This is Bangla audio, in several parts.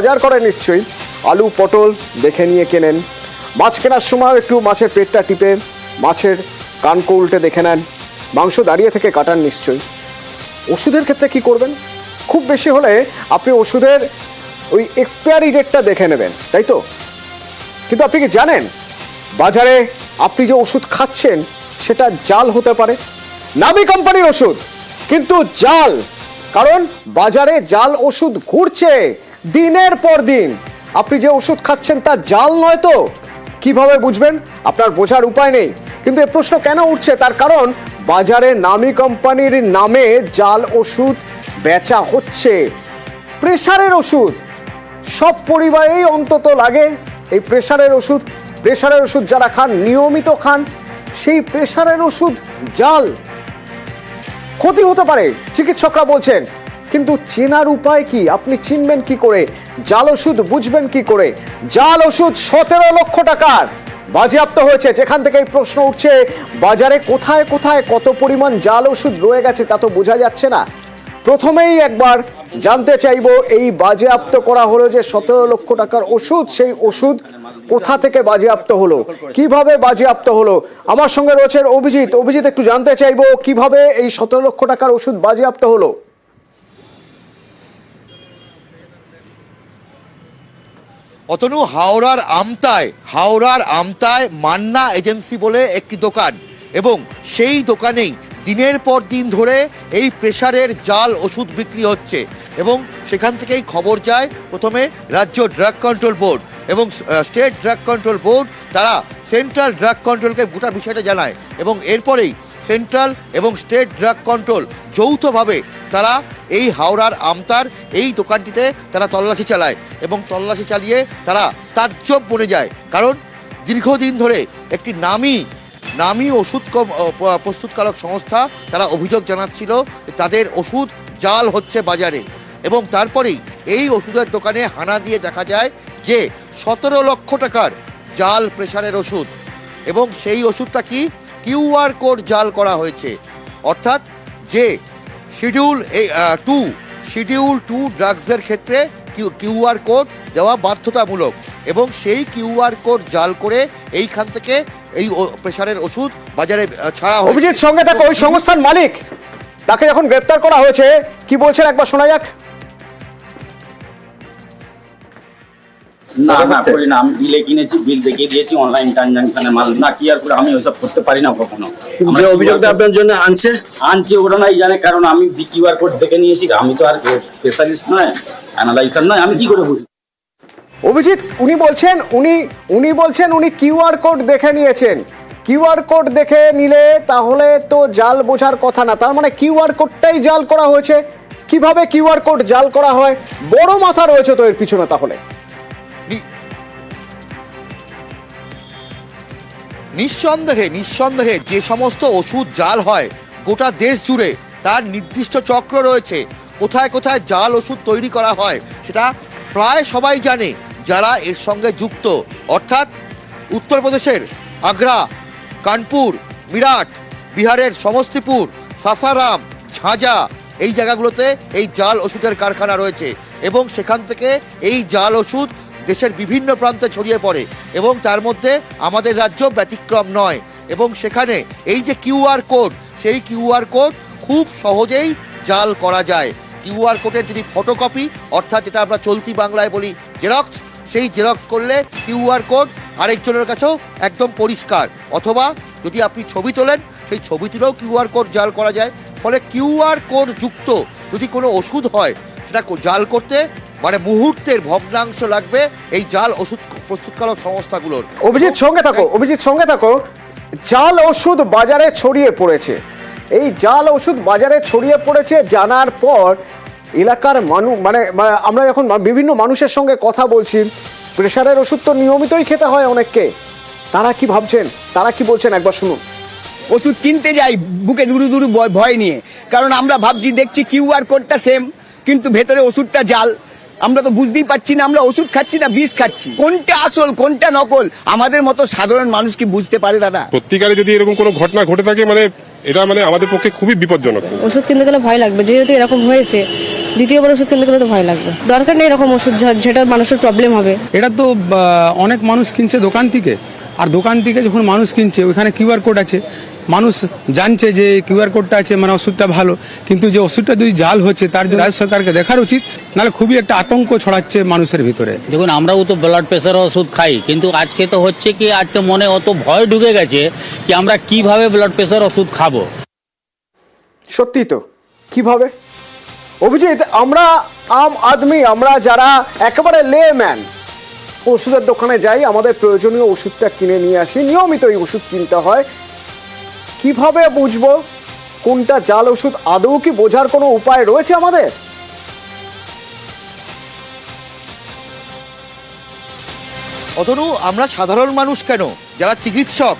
বাজার করেন নিশ্চয়ই। আলু, পটল দেখে নিয়ে কেনেন। মাছ কেনার সময় একটু মাছের পেটটা টিপে মাছের কানকো উল্টে দেখে নেন। মাংস দাঁড়িয়ে থেকে কাটান নিশ্চয়ই। ওষুধের ক্ষেত্রে কি করবেন? খুব বেশি হলে আপনি ওষুধের ওই এক্সপায়ারি ডেটটা দেখে নেবেন, তাই তো? কিন্তু আপনি কি জানেন, বাজারে আপনি যে ওষুধ খাচ্ছেন, সেটা জাল হতে পারে। নামি কোম্পানির ওষুধ, কিন্তু জাল, কারণ বাজারে জাল ওষুধ ঘুরছে। দিনের পর দিন। আপনি যে ওষুধ খাচ্ছেন তা জাল নয় তো? কীভাবে বুঝবেন? আপনার বোঝার উপায় নেই। কিন্তু এ প্রশ্ন কেন উঠছে? তার কারণ, বাজারে নামি কোম্পানির নামে জাল ওষুধ বেচা হচ্ছে। প্রেসারের ওষুধ। সব পরিবারেই অন্তত লাগে এই প্রেসারের ওষুধ। প্রেসারের ওষুধ যারা খান, নিয়মিত খান, সেই প্রেসারের ওষুধ জাল। ক্ষতি হতে পারে। চিকিৎসকরা বলছেন কিন্তু চেনার উপায় কি? আপনি চিনবেন কি করে? জাল ওষুধ বুঝবেন কি করে? জাল ওষুধ সতেরো লক্ষ টাকার। বাজেয়াপ্ত হয়েছে। যেখান থেকে প্রশ্ন উঠছে, বাজারে কোথায় কোথায় কত পরিমাণ জাল ওষুধ রয়ে গেছে তা তো বোঝা যাচ্ছে না। প্রথমেই একবার জানতে চাইব, এই বাজেয়াপ্ত করা হলো যে সতেরো লক্ষ টাকার ওষুধ, সেই ওষুধ কোথা থেকে বাজেয়াপ্ত হলো? কীভাবে বাজেয়াপ্ত হলো? আমার সঙ্গে রয়েছে অভিজিৎ। অভিজিৎ, একটু জানতে চাইব, কীভাবে এই সতেরো লক্ষ টাকার ওষুধ বাজেয়াপ্ত হলো? অতনু হাওড়ার আমতায় হাওড়ার আমতায় মান্না এজেন্সি বলে একটি দোকান এবং সেই দোকানেই দিনের পর দিন ধরে এই প্রেসারের জাল ওষুধ বিক্রি হচ্ছে এবং সেখান থেকেই খবর যায় প্রথমে রাজ্য ড্রাগ কন্ট্রোল বোর্ড এবং স্টেট ড্রাগ কন্ট্রোল বোর্ড তারা সেন্ট্রাল ড্রাগ কন্ট্রোলকে গোটা বিষয়টা জানায় এবং এরপরেই সেন্ট্রাল এবং স্টেট ড্রাগ কন্ট্রোল যৌথভাবে তারা এই হাওড়ার আমতার এই দোকানটিতে তারা তল্লাশি চালায় এবং তল্লাশি চালিয়ে তারা তাজ্জব বনে যায়। কারণ দীর্ঘদিন ধরে একটি নামি নামি ওষুধ প্রস্তুতকারক সংস্থা তারা অভিযোগ জানাচ্ছিল তাদের ওষুধ জাল হচ্ছে বাজারে এবং তারপরেই এই ওষুধের দোকানে হানা দিয়ে দেখা যায় যে সতেরো লক্ষ টাকার জাল প্রেশারের ওষুধ এবং সেই ওষুধটা কি কিউআর কোড জাল করা হয়েছে। অর্থাৎ যে শিডিউল টু শিডিউল টু ড্রাগসের ক্ষেত্রে কিউআর কোড দেওয়া বাধ্যতামূলক এবং সেই কিউআর কোড জাল করে এইখান থেকে এই প্রেশারের ওষুধ বাজারে ছাড়া অভিজিৎ সঙ্গে থাকো, ওই সংস্থার মালিক, তাকে যখন গ্রেপ্তার করা হয়েছে। কি বলছেন একবার শোনা যাক। না না করি না। আমি বিলে কিনেছি বিল দেখিয়ে দিয়েছি অনলাইন ট্রানজাকশনের মাল না কি আর করে আমি ওইসব করতে পারি না কখনো। যে অভিযোগটা আপনার জন্য আনছে? আনছি ওটা নাই জানে কারণ আমি কিউআর কোড দেখে নিয়েছি আমি তো আর স্পেশালিস্ট নয় অ্যানালাইজার নয় আমি কি করে বুঝি অভিজিৎ উনি বলছেন উনি উনি বলছেন উনি কিউআর কোড দেখে নিয়েছেন। কিউআর কোড দেখে নিলে তাহলে তো জাল বোঝার কথা না তার মানে কিউআর কোডটাই জাল করা হয়েছে। কীভাবে কিউআর কোড জাল করা হয়? বড় মাথা রয়েছে তো এর পিছনে তাহলে। নিঃসন্দেহে নিঃসন্দেহে যে সমস্ত ওষুধ, জাল হয় গোটা দেশ জুড়ে, তার নির্দিষ্ট চক্র রয়েছে। কোথায় কোথায় জাল ওষুধ তৈরি করা হয়, সেটা প্রায় সবাই জানে, যারা এর সঙ্গে যুক্ত। অর্থাৎ উত্তরপ্রদেশের আগ্রা, কানপুর, মিরাট, বিহারের সমস্তিপুর, সাসারাম, ঝাঁঝা, এই জায়গাগুলোতে এই জাল ওষুধের কারখানা রয়েছে এবং সেখান থেকে এই জাল ওষুধ দেশের বিভিন্ন প্রান্তে ছড়িয়ে পড়ে এবং তার মধ্যে আমাদের রাজ্য ব্যতিক্রম নয়। এবং সেখানে এই যে কিউআর কোড, সেই কিউআর কোড খুব সহজেই জাল করা যায়। কিউআর কোডের যদি ফটোকপি, অর্থাৎ যেটা আমরা চলতি বাংলায় বলি জেরক্স, সেই জেরক্স করলে কিউআর কোড আরেকজনের কাছেও একদম পরিষ্কার। অথবা যদি আপনি ছবি তোলেন, সেই ছবি তুলেও কিউআর কোড জাল করা যায়। ফলে কিউআর কোড যুক্ত যদি কোনো ওষুধ হয়, সেটা জাল করতে মানে মুহূর্তের ভগ্নাংশ লাগবে এই জাল ওষুধ প্রস্তুতকারক সংস্থাগুলোর। অভিজিৎ সঙ্গে থাকো অভিজিৎ সঙ্গে থাকো। জাল ওষুধ বাজারে ছড়িয়ে পড়েছে। এই জাল ওষুধ বাজারে ছড়িয়ে পড়েছে জানার পর এলাকার মানুষ মানে মানে আমরা যখন বিভিন্ন মানুষের সঙ্গে কথা বলছি। প্রেশারের ওষুধ তো নিয়মিতই খেতে হয় অনেককে। তারা কি ভাবছেন? তারা কি বলছেন? একবার শুনুন। ওষুধ কিনতে যাই বুকে দুরু দুরু ভয়- ভয় নিয়ে। কারণ আমরা ভাবছি দেখছি কিউআর কোডটা সেম কিন্তু ভেতরে ওষুধটা জাল। আমরা তো বুঝতেই পারছি না আমরা ওষুধ খাচ্ছি না বিষ খাচ্ছি। কোনটা আসল কোনটা নকল? আমাদের মতো সাধারণ মানুষ কি বুঝতে পারে দাদা? সত্যিকারে যদি এরকম কোনো ঘটনা ঘটে থাকে মানে এটা মানে আমাদের পক্ষে খুবই বিপজ্জনক। ওষুধ কিনতে গেলে ভয় লাগবে যেহেতু এরকম হয়েছে। দ্বিতীয়বার ওষুধ কিনতে গেলে তো ভয় লাগবে। দরকার নেই এরকম ওষুধ যা- যেটা মানুষের প্রবলেম হবে। এটা তো আহ, অনেক মানুষ কিনছে দোকান থেকে। আর দোকান থেকে যখন মানুষ কিনছে ওইখানে কিউআর কোড আছে। মানুষ জানছে যে কিউআর কোডটা আছে মানে ওষুধটা ভালো। কিন্তু যে ওষুধটা যদি জাল হচ্ছে তার জন্য রাজ্য সরকারকে দেখার উচিত নাহলে খুবই একটা আতঙ্ক ছড়াচ্ছে মানুষের ভিতরে। দেখুন আমরাও তো ব্লাড প্রেশার ওষুধ খাই কিন্তু আজকে তো হচ্ছে কি আজকে মনে অত ভয় ঢুকে গেছে কি আমরা কীভাবে ব্লাড প্রেশার ওষুধ খাব? সত্যি তো কীভাবে? অভিজিৎ আমরা আম আদমি আমরা যারা একেবারে লে ম্যান ওষুধের দোকানে যাই আমাদের প্রয়োজনীয় ওষুধটা কিনে নিয়ে আসি। নিয়মিত এই ওষুধ কিনতে হয়। কীভাবে বুঝব? কোনটা জাল ওষুধ আদৌ কি বোঝার কোনো উপায় রয়েছে আমাদের? অতনু, আমরা সাধারণ মানুষ কেন? যারা চিকিৎসক,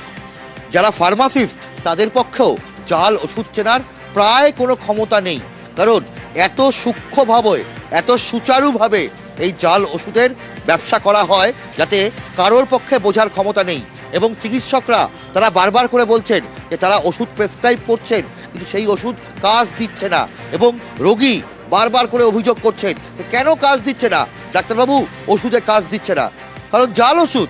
যারা ফার্মাসিস্ট, তাদের পক্ষেও জাল ওষুধ চেনার প্রায় কোনো ক্ষমতা নেই। কারণ এত সূক্ষ্মভাবে, এত সুচারুভাবে এই জাল ওষুধের ব্যবসা করা হয় যাতে কারোর পক্ষে বোঝার ক্ষমতা নেই। এবং চিকিৎসকরা তারা বারবার করে বলছেন যে তারা ওষুধ প্রেসক্রাইব করছেন, কিন্তু সেই ওষুধ কাজ দিচ্ছে না এবং রোগী বারবার করে অভিযোগ করছেন কেন কাজ দিচ্ছে না? ডাক্তারবাবু, ওষুধে কাজ দিচ্ছে না। কারণ জাল ওষুধ,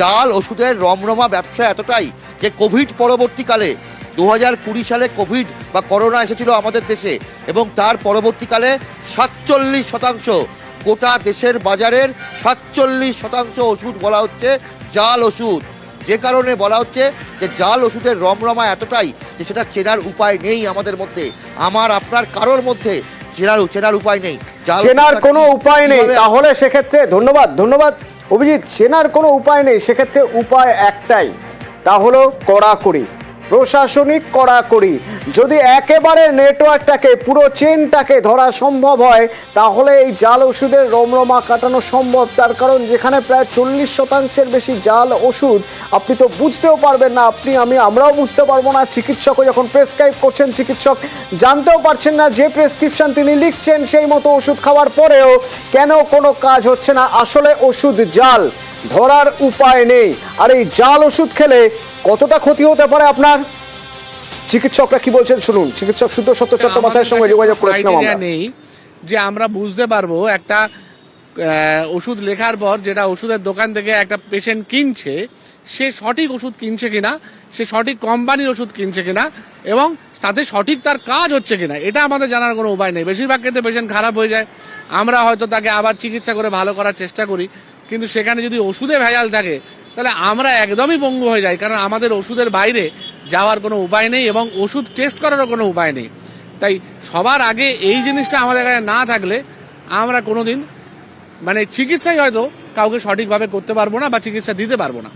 জাল ওষুধের রমরমা ব্যবসা এতটাই যে কোভিড পরবর্তীকালে দু হাজার কুড়ি সালে কোভিড বা করোনা এসেছিল আমাদের দেশে এবং তার পরবর্তীকালে সাতচল্লিশ শতাংশ, গোটা দেশের বাজারের সাতচল্লিশ শতাংশ ওষুধ বলা হচ্ছে জাল ওষুধ। যে কারণে বলা হচ্ছে যে জাল ওষুধের রমরমা এতটাই যে সেটা চেনার উপায় নেই আমাদের মধ্যে। আমার আপনার কারোর মধ্যে চেনার চেনার উপায় নেই। চেনার কোনো উপায় নেই। তাহলে সেক্ষেত্রে ধন্যবাদ ধন্যবাদ। অভিজিৎ চেনার কোনো উপায় নেই। সেক্ষেত্রে উপায় একটাই তা হলো কড়াকড়ি। প্রশাসনিক কড়াকড়ি। যদি একেবারে নেটওয়ার্কটাকে, পুরো চেনটাকে ধরা সম্ভব হয়, তাহলে এই জাল ওষুধের রমরমা কাটানো সম্ভব। তার কারণ যেখানে প্রায় চল্লিশ শতাংশের বেশি জাল ওষুধ, আপনি তো বুঝতেও পারবেন না। আপনি, আমি, আমরাও বুঝতে পারব না। চিকিৎসকও যখন প্রেসক্রাইব করছেন, চিকিৎসক জানতেও পারছেন না যে প্রেসক্রিপশন তিনি লিখছেন সেই মতো ওষুধ খাওয়ার পরেও কেন কোনো কাজ হচ্ছে না। আসলে ওষুধ জাল। ধরার উপায় নেই। আর এই জাল ওষুধ খেলে কতটা ক্ষতি হতে পারে আপনার? চিকিৎসকরা কি বলছেন শুনুন। চিকিৎসক শুদ্ধ সত্য চট্টোপাধ্যায়ের সঙ্গে যোগাযোগ করেছিলাম আমরা। নেই যে আমরা বুঝতে পারব একটা ওষুধ লেখার পর যেটা ওষুধের দোকান থেকে একটা পেশেন্ট কিনছে সে সঠিক ওষুধ কিনছে কিনা সে সঠিক কোম্পানির ওষুধ কিনছে কিনা এবং তাতে সঠিক তার কাজ হচ্ছে কিনা এটা আমাদের জানার কোনো উপায় নেই। বেশিরভাগ ক্ষেত্রে পেশেন্ট খারাপ হয়ে যায়। আমরা হয়তো তাকে আবার চিকিৎসা করে ভালো করার চেষ্টা করি। কিন্তু সেখানে যদি ওষুধে ভেজাল থাকে, তাহলে আমরা একদমই পঙ্গু হয়ে যাই, কারণ আমাদের ওষুধের বাইরে যাওয়ার কোনো উপায় নেই এবং ওষুধ টেস্ট করারও কোনো উপায় নেই। তাই সবার আগে এই জিনিসটা আমাদের কাছে না থাকলে আমরা কোনো দিন মানে চিকিৎসাই হয়তো কাউকে সঠিকভাবে করতে পারব না বা চিকিৎসা দিতে পারব না।